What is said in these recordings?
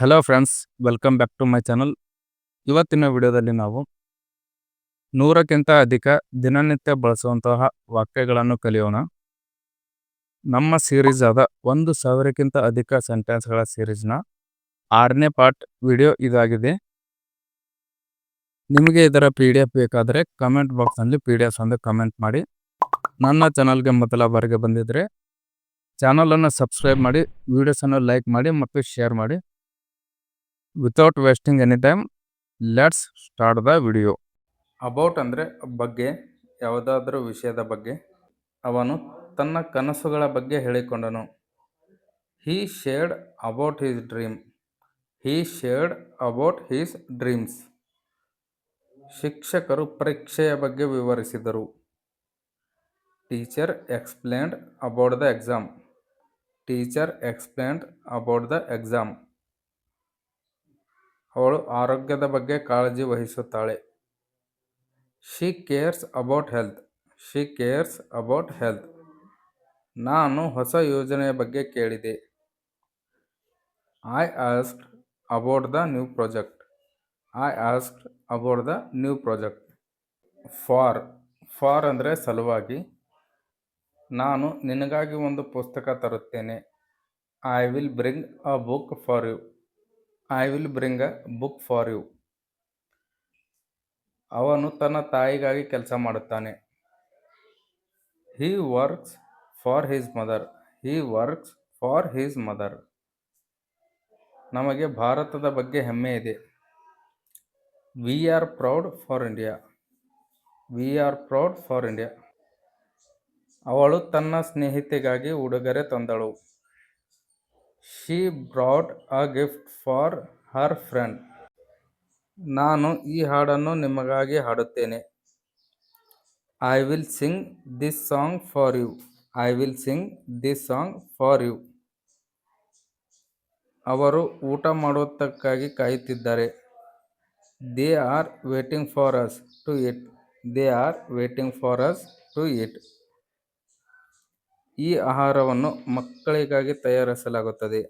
Hello friends welcome back to my channel ಇವತ್ತಿನ ವಿಡಿಯೋದಲ್ಲಿ ನಾವು ನೂರಕ್ಕಿಂತ ಅಧಿಕ ದಿನನಿತ್ಯ ಬಳಸುವಂತಹ ವಾಕ್ಯಗಳನ್ನು ಕಲಿಯೋಣ. ನಮ್ಮ ಸೀರೀಸ್ ಆದ ಒಂದು ಸಾವಿರಕ್ಕಿಂತ ಅಧಿಕ ಸೆಂಟೆನ್ಸ್ಗಳ ಸೀರೀಸ್ನ ಆರನೇ ಪಾರ್ಟ್ ವಿಡಿಯೋ ಇದಾಗಿದೆ. ನಿಮಗೆ ಇದರ ಪಿ ಡಿ ಎಫ್ ಬೇಕಾದರೆ ಕಮೆಂಟ್ ಬಾಕ್ಸ್ನಲ್ಲಿ ಪಿ ಡಿ ಎಫ್ ಎಂದು ಕಮೆಂಟ್ ಮಾಡಿ. ನನ್ನ ಚಾನಲ್ಗೆ ಮೊದಲ ಬಾರಿಗೆ ಬಂದಿದ್ದರೆ ಚಾನಲನ್ನು ಸಬ್ಸ್ಕ್ರೈಬ್ ಮಾಡಿ ವಿಡಿಯೋಸನ್ನು ಲೈಕ್ ಮಾಡಿ ಮತ್ತು ಶೇರ್ ಮಾಡಿ. Without wasting any time let's start the video about ಅಂದರೆ ಬಗ್ಗೆ, ಯಾವುದಾದ್ರೂ ವಿಷಯದ ಬಗ್ಗೆ, ಅವನು ತನ್ನ ಕನಸುಗಳ ಬಗ್ಗೆ ಹೇಳಿಕೊಂಡನು. He shared about his dream he shared about his dreams ಶಿಕ್ಷಕರು ಪರೀಕ್ಷೆಯ ಬಗ್ಗೆ ವಿವರಿಸಿದರು. Teacher explained about the exam teacher explained about the exam ಅವಳು ಆರೋಗ್ಯದ ಬಗ್ಗೆ ಕಾಳಜಿ ವಹಿಸುತ್ತಾಳೆ. She cares about health she cares about health ನಾನು ಹೊಸ ಯೋಜನೆಯ ಬಗ್ಗೆ ಕೇಳಿದೆ. I asked about the new project I asked about the new project for for ಅಂದರೆ ಸಲುವಾಗಿ, ನಾನು ನಿನಗಾಗಿ ಒಂದು ಪುಸ್ತಕ ತರುತ್ತೇನೆ. I will bring a book for you I will bring a book for you ಅವನು ತನ್ನ ತಾಯಿಗಾಗಿ ಕೆಲಸ ಮಾಡುತ್ತಾನೆ. He works for his mother he works for his mother ನಮಗೆ ಭಾರತದ ಬಗ್ಗೆ ಹೆಮ್ಮೆ ಇದೆ. We are proud for India we are proud for India ಅವಳು ತನ್ನ ಸ್ನೇಹಿತೆಗಾಗಿ ಉಡುಗೊರೆ ತಂದಳು. She brought a gift for her friend ನಾನು ಈ ಹಾಡನ್ನು ನಿಮಗಾಗಿ ಹಾಡುತ್ತೇನೆ. I will sing this song for you I will sing this song for you ಅವರು ಊಟ ಮಾಡುವುದಕ್ಕಾಗಿ ಕಾಯುತ್ತಿದ್ದಾರೆ. They are waiting for us to eat they are waiting for us to eat ಈ ಆಹಾರವನ್ನು ಮಕ್ಕಳಿಗಾಗಿ ತಯಾರಿಸಲಾಗುತ್ತದೆ.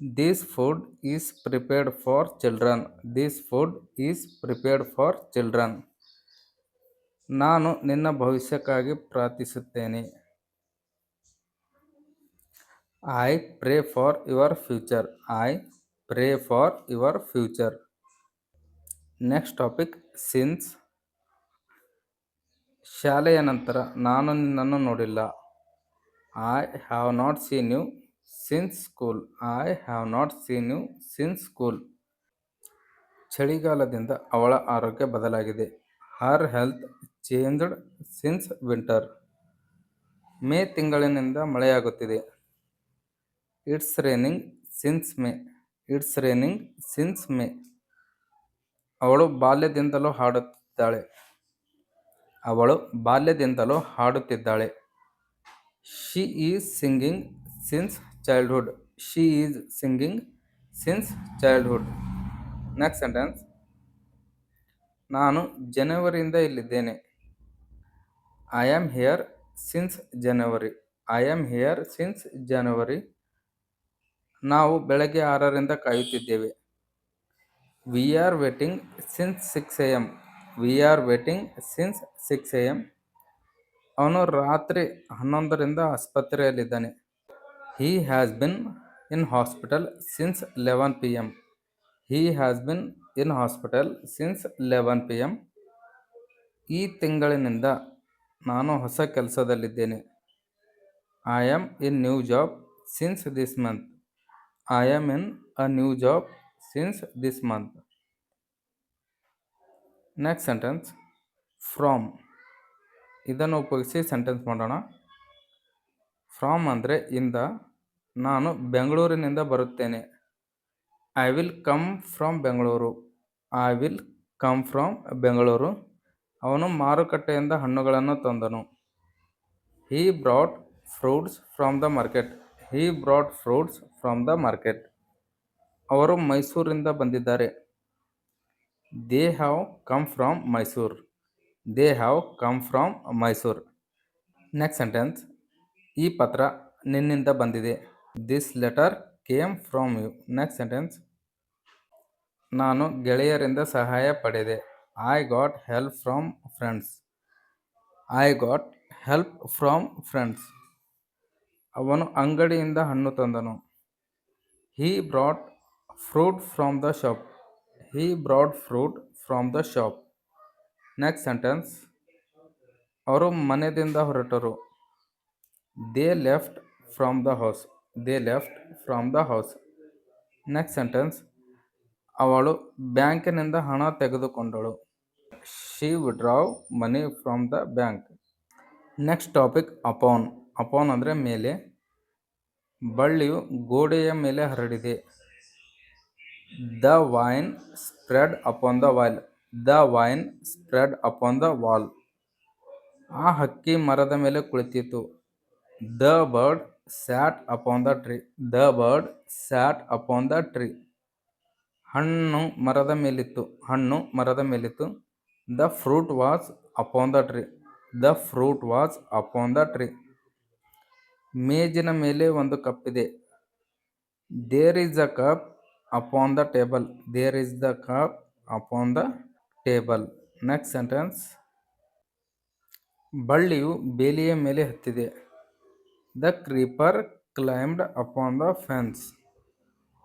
This food is prepared for children this food is prepared for children ನಾನು ನಿನ್ನ ಭವಿಷ್ಯಕ್ಕಾಗಿ ಪ್ರಾರ್ಥಿಸುತ್ತೇನೆ. I pray for your future I pray for your future next topic since ಶಾಲೆಯ ನಂತರ ನಾನು ನಿನ್ನನ್ನು ನೋಡಿಲ್ಲ. I have not seen you since school I have not seen you since school ಚಳಿಗಾಲದಿಂದ ಅವಳ ಆರೋಗ್ಯ ಬದಲಾಗಿದೆ. Her health changed since winter May ತಿಂಗಳಿನಿಂದ ಮಳೆಯಾಗುತ್ತಿದೆ. It's raining since May it's raining since May ಅವಳು ಬಾಲ್ಯದಿಂದಲೂ ಹಾಡುತ್ತಿದ್ದಾಳೆ. ಅವಳು ಬಾಲ್ಯದಿಂದಲೂ ಹಾಡುತ್ತಿದ್ದಾಳೆ. She is singing since childhood she is singing since childhood next sentence ನಾನು ಜನವರಿಯಿಂದ ಇಲ್ಲಿದ್ದೇನೆ. I am here since January I am here since January ನಾವು ಬೆಳಗ್ಗೆ ಆರರಿಂದ ಕಾಯುತ್ತಿದ್ದೇವೆ. We are waiting since six A M we are waiting since six A M ಅವನು ರಾತ್ರಿ ಹನ್ನೊಂದರಿಂದ ಆಸ್ಪತ್ರೆಯಲ್ಲಿದ್ದಾನೆ. He has been in hospital since eleven P M he has been in hospital since eleven P M ಈ ತಿಂಗಳಿನಿಂದ ನಾನು ಹೊಸ ಕೆಲಸದಲ್ಲಿದ್ದೇನೆ. I am in new job since this month I am in a new job since this month next sentence from ಇದನ್ನು ಉಪಯೋಗಿಸಿ sentence ಮಾಡೋಣ. From ಅಂದರೆ ಇಂದ, ನಾನು ಬೆಂಗಳೂರಿನಿಂದ ಬರುತ್ತೇನೆ. I will come from Bengaluru. I will come from Bengaluru. ಅವನು ಮಾರುಕಟ್ಟೆಯಿಂದ ಹಣ್ಣುಗಳನ್ನು ತಂದನು. He brought fruits from the market he brought fruits from the market ಅವರು ಮೈಸೂರಿಂದ ಬಂದಿದ್ದಾರೆ. They have come from Mysore they have come from Mysore next sentence ಈ ಪತ್ರ ನಿನ್ನಿಂದ ಬಂದಿದೆ. This letter came from you next sentence ನಾನು ಗೆಳೆಯರಿಂದ ಸಹಾಯ ಪಡೆದೆ. I got help from friends I got help from friends ಅವನು ಅಂಗಡಿಯಿಂದ ಹಣ್ಣು ತಂದನು. He brought fruit from the shop he brought fruit from the shop next sentence ಅವರು ಮನೆಯಿಂದ ಹೊರಟರು. They left from the house they left from the house next sentence ಅವಳು ಬ್ಯಾಂಕಿನಿಂದ ಹಣ ತೆಗೆದುಕೊಂಡಳು. She withdraw money from the bank next topic upon upon ಅಂದರೆ ಮೇಲೆ. ಬಳ್ಳಿಯು ಗೋಡೆಯ ಮೇಲೆ ಹರಡಿದೆ. The vine spread upon the wall the vine spread upon the wall. ಆ ಹಕ್ಕಿ ಮರದ ಮೇಲೆ ಕುಳಿತಿತ್ತು. The bird sat upon the tree. The bird sat upon the tree. ಹಣ್ಣು ಮರದ ಮೇಲಿತ್ತು. ಹಣ್ಣು ಮರದ ಮೇಲಿತ್ತು. The fruit was upon the tree. The fruit was upon the tree. ಮೇಜಿನ ಮೇಲೆ ಒಂದು ಕಪ್ ಇದೆ. There is a cup upon the table. There is the cup upon the table. Next sentence. ಬಳ್ಳಿಯು ಬೇಲಿಯ ಮೇಲೆ ಹತ್ತಿದೆ. The creeper climbed upon the fence.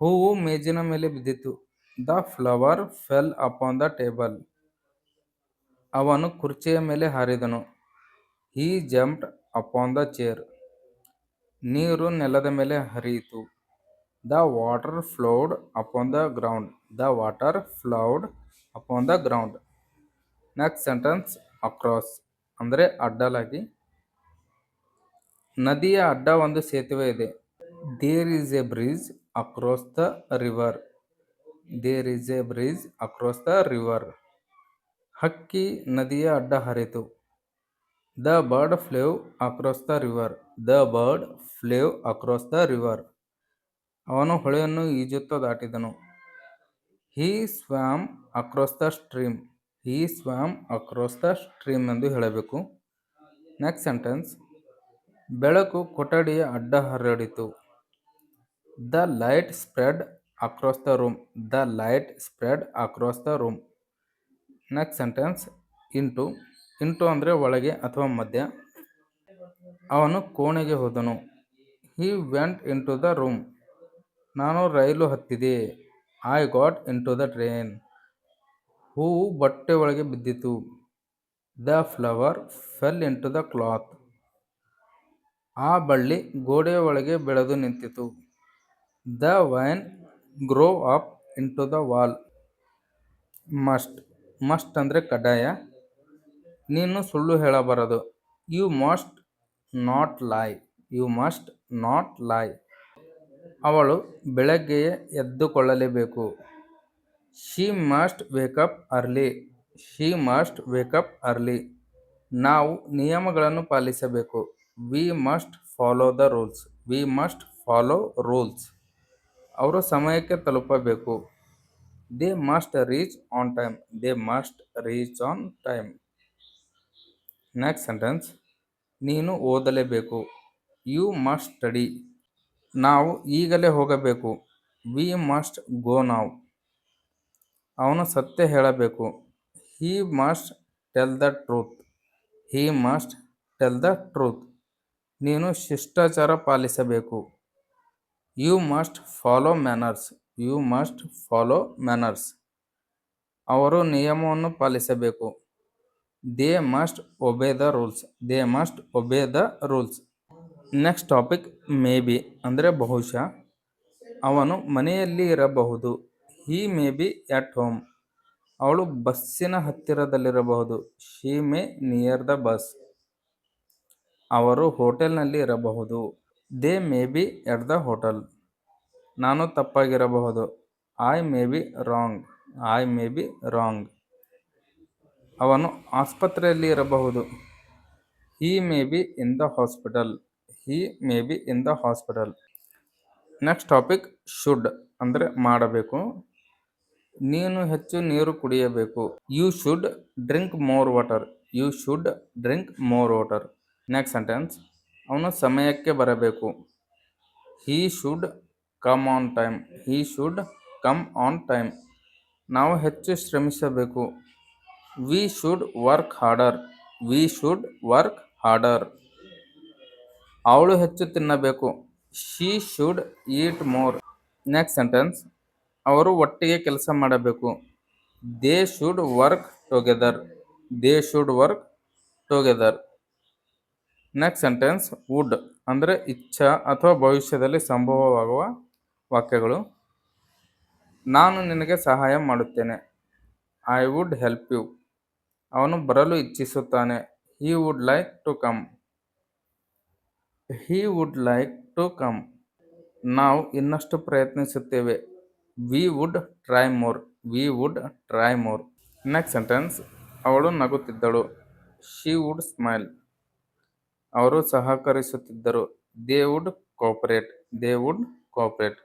ಹೂವು ಮೇಜಿನ ಮೇಲೆ ಬಿದ್ದಿತು. The flower fell upon the table. ಅವನು ಕುರ್ಚಿಯ ಮೇಲೆ ಹಾರಿದನು. He jumped upon the chair. ನೀರು ನೆಲದ ಮೇಲೆ ಹರಿಯಿತು. The water flowed upon the ground. The water flowed upon the ground next sentence across ಅಂದರೆ ಅಡ್ಡಲಾಗಿ. ನದಿಯ ಅಡ್ಡ ಒಂದು ಸೇತುವೆ ಇದೆ. There is a bridge across the river there is a bridge across the river ಹಕ್ಕಿ ನದಿಯ ಅಡ್ಡ ಹರಿತು. The bird flew across the river the bird flew across the river ಅವನು ಹೊಳೆಯನ್ನು ಈಜುತ್ತ ದಾಟಿದನು. He swam across the stream. He swam across the stream ಎಂದು ಹೇಳಬೇಕು. Next sentence. ಬೆಳಕು ಕೊಠಡಿಯ ಅಡ್ಡ ಹರಡಿತು. The light spread across the room. The light spread across the room. Next sentence. Into. Into ಅಂದರೆ ಒಳಗೆ ಅಥವಾ ಮಧ್ಯ. ಅವನು ಕೋಣೆಗೆ ಹೋದನು. He went into the room. ನಾನು ರೈಲು ಹತ್ತಿದೆ. I got into the train ಹೂವು ಬಟ್ಟೆ ಒಳಗೆ ಬಿದ್ದಿತು. The flower fell into the cloth ಆ ಬಳ್ಳಿ ಗೋಡೆಯ ಒಳಗೆ ಬೆಳೆದು ನಿಂತಿತು. The vine grow up into the wall must must ಅಂದರೆ ಕಡ್ಡಾಯ. ನೀನು ಸುಳ್ಳು ಹೇಳಬಾರದು. You must not lie you must not lie ಅವಳು ಬೆಳಗ್ಗೆಯೇ ಎದ್ದುಕೊಳ್ಳಲೇಬೇಕು. She must wake up early she must wake up early ನಾವು ನಿಯಮಗಳನ್ನು ಪಾಲಿಸಬೇಕು. We must follow the rules we must follow rules ಅವರು ಸಮಯಕ್ಕೆ ತಲುಪಬೇಕು. They must reach on time they must reach on time next sentence ನೀನು ಓದಲೇಬೇಕು. You must study ನಾವು ಈಗಲೇ ಹೋಗಬೇಕು. ವಿ ಮಸ್ಟ್ ಗೋ ನಾವ್ ಅವನು ಸತ್ಯ ಹೇಳಬೇಕು. He must tell the truth he must tell the truth ನೀನು ಶಿಷ್ಟಾಚಾರ ಪಾಲಿಸಬೇಕು. You must follow manners you must follow manners ಅವರು ನಿಯಮವನ್ನು ಪಾಲಿಸಬೇಕು. They must obey the rules they must obey the rules next topic may be ಅಂದರೆ ಬಹುಶಃ ಅವನು ಮನೆಯಲ್ಲಿ ಇರಬಹುದು. He may be at home ಅವಳು ಬಸ್ಸಿನ ಹತ್ತಿರದಲ್ಲಿರಬಹುದು. She may near the bus ಅವರು ಹೋಟೆಲ್ನಲ್ಲಿ ಇರಬಹುದು. They may be at the hotel ನಾನು ತಪ್ಪಾಗಿರಬಹುದು. I may be wrong I may be wrong ಅವನು ಆಸ್ಪತ್ರೆಯಲ್ಲಿ ಇರಬಹುದು. He may be in the hospital he may be in the hospital next topic should ಅಂದರೆ ಮಾಡಬೇಕು. ನೀನು ಹೆಚ್ಚು ನೀರು ಕುಡಿಯಬೇಕು. You should drink more water you should drink more water next sentence ಅವನು ಸಮಯಕ್ಕೆ ಬರಬೇಕು. He should come on time he should come on time ನಾವು ಹೆಚ್ಚು ಶ್ರಮಿಸಬೇಕು. We should work harder we should work harder ಅವಳು ಹೆಚ್ಚು ತಿನ್ನಬೇಕು. She should eat more next sentence ಅವರು ಒಟ್ಟಿಗೆ ಕೆಲಸ ಮಾಡಬೇಕು. They should work together they should work together next sentence would ಅಂದರೆ ಇಚ್ಛಾ ಅಥವಾ ಭವಿಷ್ಯದಲ್ಲಿ ಸಂಭವವಾಗುವ ವಾಕ್ಯಗಳು. ನಾನು ನಿನಗೆ ಸಹಾಯ ಮಾಡುತ್ತೇನೆ. ಐ ವುಡ್ ಹೆಲ್ಪ್ ಯು ಅವನು ಬರಲು ಇಚ್ಛಿಸುತ್ತಾನೆ. He would like to come he would like to come ನಾವು ಇನ್ನಷ್ಟು ಪ್ರಯತ್ನಿಸುತ್ತೇವೆ. We would try more we would try more next sentence ಅವಳು ನಗುತ್ತಿದ್ದಳು. ಶಿ ವುಡ್ ಸ್ಮೈಲ್ ಅವರು ಸಹಕರಿಸುತ್ತಿದ್ದರು. They would cooperate they would cooperate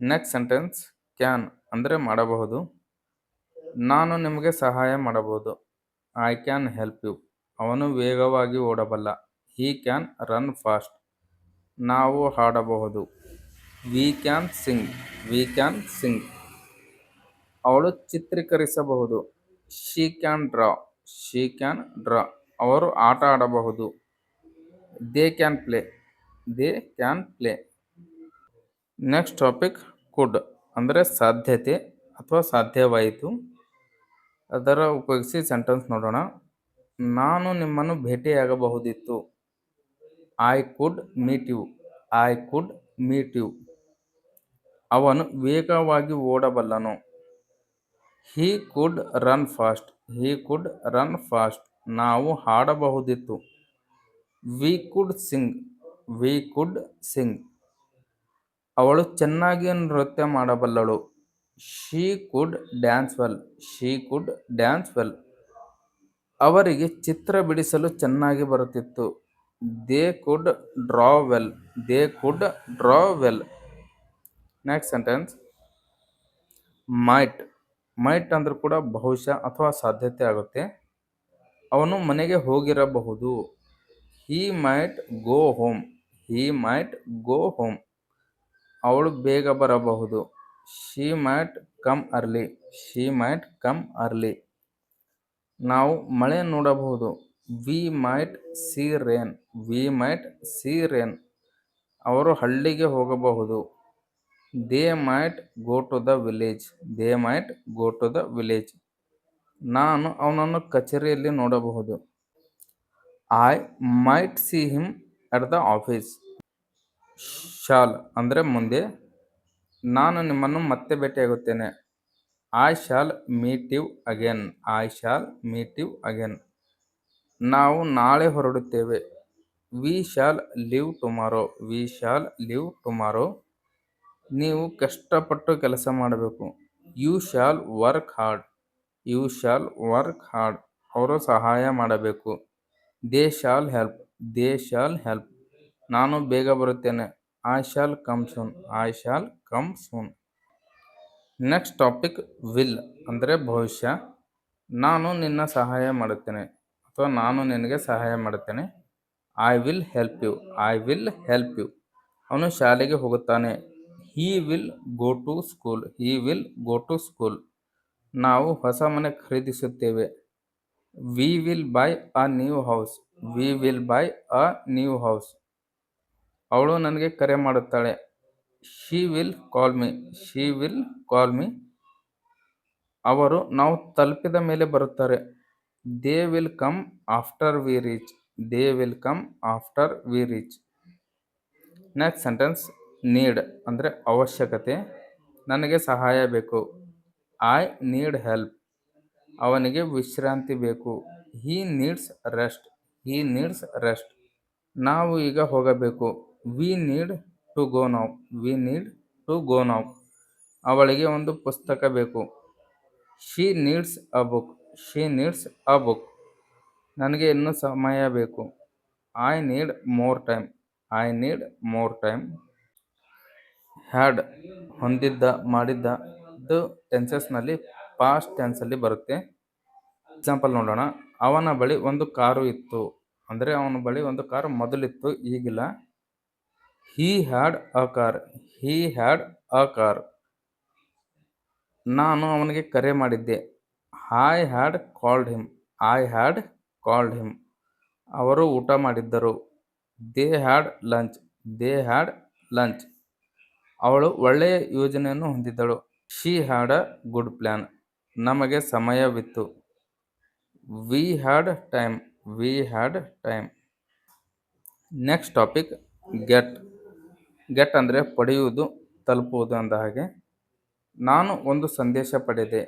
next sentence can ಅಂದರೆ ಮಾಡಬಹುದು. ನಾನು ನಿಮಗೆ ಸಹಾಯ ಮಾಡಬಹುದು. ಐ ಕ್ಯಾನ್ ಹೆಲ್ಪ್ ಯು ಅವನು ವೇಗವಾಗಿ ಓಡಬಲ್ಲ. ಹೀ ಕ್ಯಾನ್ ರನ್ ಫಾಸ್ಟ್ ನಾವು ಹಾಡಬಹುದು. We can sing we can sing ಅವಳು ಚಿತ್ರೀಕರಿಸಬಹುದು. She can draw she can draw ಅವರು ಆಟ ಆಡಬಹುದು. They can play they can play next topic could ಅಂದರೆ ಸಾಧ್ಯತೆ ಅಥವಾ ಸಾಧ್ಯವಾಯಿತು. ಅದರ ಉಪಯೋಗಿಸಿ ಸೆಂಟೆನ್ಸ್ ನೋಡೋಣ. ನಾನು ನಿಮ್ಮನ್ನು ಭೇಟಿಯಾಗಬಹುದಿತ್ತು. I could meet you I could meet you ಅವನು ವೇಗವಾಗಿ ಓಡಬಲ್ಲನು. He could run fast he could run fast ನಾವು ಹಾಡಬಹುದಿತ್ತು. We could sing we could sing ಅವಳು ಚೆನ್ನಾಗಿ ನೃತ್ಯ ಮಾಡಬಲ್ಲಳು. She could dance well she could dance well ಅವರಿಗೆ ಚಿತ್ರ ಬಿಡಿಸಲು ಚೆನ್ನಾಗಿ ಬರುತ್ತಿತ್ತು. They could draw well they could draw well next sentence might might ಅಂದ್ರೂ ಕೂಡ ಬಹುಶಃ ಅಥವಾ ಸಾಧ್ಯತೆ ಆಗುತ್ತೆ. ಅವನು ಮನೆಗೆ ಹೋಗಿರಬಹುದು. He might go home he might go home ಅವಳು ಬೇಗ ಬರಬಹುದು. She might come early she might come early ನಾವು ಮಳೆ ನೋಡಬಹುದು. We might see rain we might see rain ಅವರು ಹಳ್ಳಿಗೆ ಹೋಗಬಹುದು. They might go to the village they might go to the village ನಾನು ಅವನನ್ನು ಕಚೇರಿಯಲ್ಲಿ ನೋಡಬಹುದು. I might see him at the office shall ಅಂದರೆ ಮುಂದೆ, ನಾನು ನಿಮ್ಮನ್ನು ಮತ್ತೆ ಭೇಟಿಯಾಗುತ್ತೇನೆ. I shall meet you again I shall meet you again ನಾವು ನಾಳೆ ಹೊರಡುತ್ತೇವೆ. We shall leave tomorrow we shall leave tomorrow ನೀವು ಕಷ್ಟಪಟ್ಟು ಕೆಲಸ ಮಾಡಬೇಕು. You shall work hard you shall work hard ಅವರು ಸಹಾಯ ಮಾಡಬೇಕು. They shall help they shall help ನಾನು ಬೇಗ ಬರುತ್ತೇನೆ. I shall come soon I shall come soon next topic will ಅಂದರೆ ಭವಿಷ್ಯ. ನಾನು ನಿನ್ನ ಸಹಾಯ ಮಾಡುತ್ತೇನೆ. ಅಥವಾ ನಾನು ನಿನಗೆ ಸಹಾಯ ಮಾಡುತ್ತೇನೆ. I will help you I will help you ಅವನು ಶಾಲೆಗೆ ಹೋಗುತ್ತಾನೆ. He will go to school he will go to school ನಾವು ಹೊಸ ಮನೆ ಖರೀದಿಸುತ್ತೇವೆ. We will buy a new house we will buy a new house ಅವಳು ನನಗೆ ಕರೆ ಮಾಡುತ್ತಾಳೆ. She will call me she will call me ಅವರು ನಾವು ತಲುಪಿದ ಮೇಲೆ ಬರುತ್ತಾರೆ. They will come after we reach they will come after we reach next sentence need ಅಂದರೆ ಅವಶ್ಯಕತೆ. ನನಗೆ ಸಹಾಯ ಬೇಕು. ಐ ನೀಡ್ ಹೆಲ್ಪ್ ಅವನಿಗೆ ವಿಶ್ರಾಂತಿ ಬೇಕು. He needs rest he needs rest ನಾವು ಈಗ ಹೋಗಬೇಕು. We need to go now we need to go now ಅವಳಿಗೆ ಒಂದು ಪುಸ್ತಕ ಬೇಕು. She needs a book she needs a book ನನಗೆ ಇನ್ನೂ ಸಮಯ ಬೇಕು. I need more time I need more time had ಹೊಂದಿದ್ದ, ಮಾಡಿದ್ದ ಇದು ಟೆನ್ಸಸ್ನಲ್ಲಿ ಪಾಸ್ಟ್ ಟೆನ್ಸಲ್ಲಿ ಬರುತ್ತೆ. ಎಕ್ಸಾಂಪಲ್ ನೋಡೋಣ. ಅವನ ಬಳಿ ಒಂದು ಕಾರು ಇತ್ತು. ಅಂದರೆ ಅವನ ಬಳಿ ಒಂದು ಕಾರು ಮೊದಲಿತ್ತು, ಈಗಿಲ್ಲ. He had a car he had a car ನಾನು ಅವನಿಗೆ ಕರೆ ಮಾಡಿದ್ದೆ. I had called him I had called him ಅವರು ಊಟ ಮಾಡಿದ್ದರು. They had lunch they had lunch ಅವಳು ಒಳ್ಳೆಯ ಯೋಜನೆಯನ್ನು ಹೊಂದಿದ್ದಳು. She had a good plan ನಮಗೆ ಸಮಯವಿತ್ತು. We had time we had time next topic get get ಅಂದರೆ ಪಡೆಯುವುದು, ತಲುಪುವುದು ಅಂದ ಹಾಗೆ. ನಾನು ಒಂದು ಸಂದೇಶ ಪಡೆದೆ.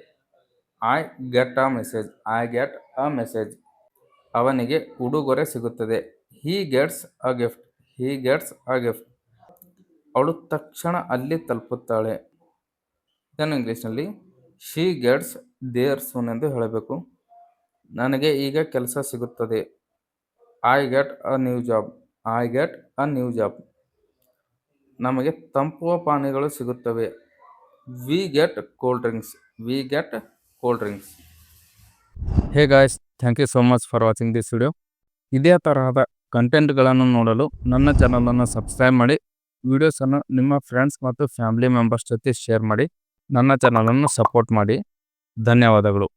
I get a message I get a message ಅವನಿಗೆ ಉಡುಗೊರೆ ಸಿಗುತ್ತದೆ. He gets a gift he gets a gift ಅವಳು ತಕ್ಷಣ ಅಲ್ಲಿ ತಲುಪುತ್ತಾಳೆ. ಇದನ್ನು ಇಂಗ್ಲೀಷ್ನಲ್ಲಿ ಶಿ ಗೆಟ್ಸ್ ದೇರ್ ಸೂನ್ ಎಂದು ಹೇಳಬೇಕು. ನನಗೆ ಈಗ ಕೆಲಸ ಸಿಗುತ್ತದೆ. I get a new job I get a new job ನಮಗೆ ತಂಪುವ ಪಾನೀಯಗಳು ಸಿಗುತ್ತವೆ. We get cold drinks we get cold drinks hey guys thank you so much for watching this video ಇದೇ ತರಹದ ಕಂಟೆಂಟ್ಗಳನ್ನು ನೋಡಲು ನನ್ನ ಚಾನಲನ್ನು ಸಬ್ಸ್ಕ್ರೈಬ್ ಮಾಡಿ. ವಿಡಿಯೋಸನ್ನು ನಿಮ್ಮ ಫ್ರೆಂಡ್ಸ್ ಮತ್ತು ಫ್ಯಾಮಿಲಿ ಮೆಂಬರ್ಸ್ ಜೊತೆ ಶೇರ್ ಮಾಡಿ. ನನ್ನ ಚಾನಲನ್ನು ಸಪೋರ್ಟ್ ಮಾಡಿ. ಧನ್ಯವಾದಗಳು.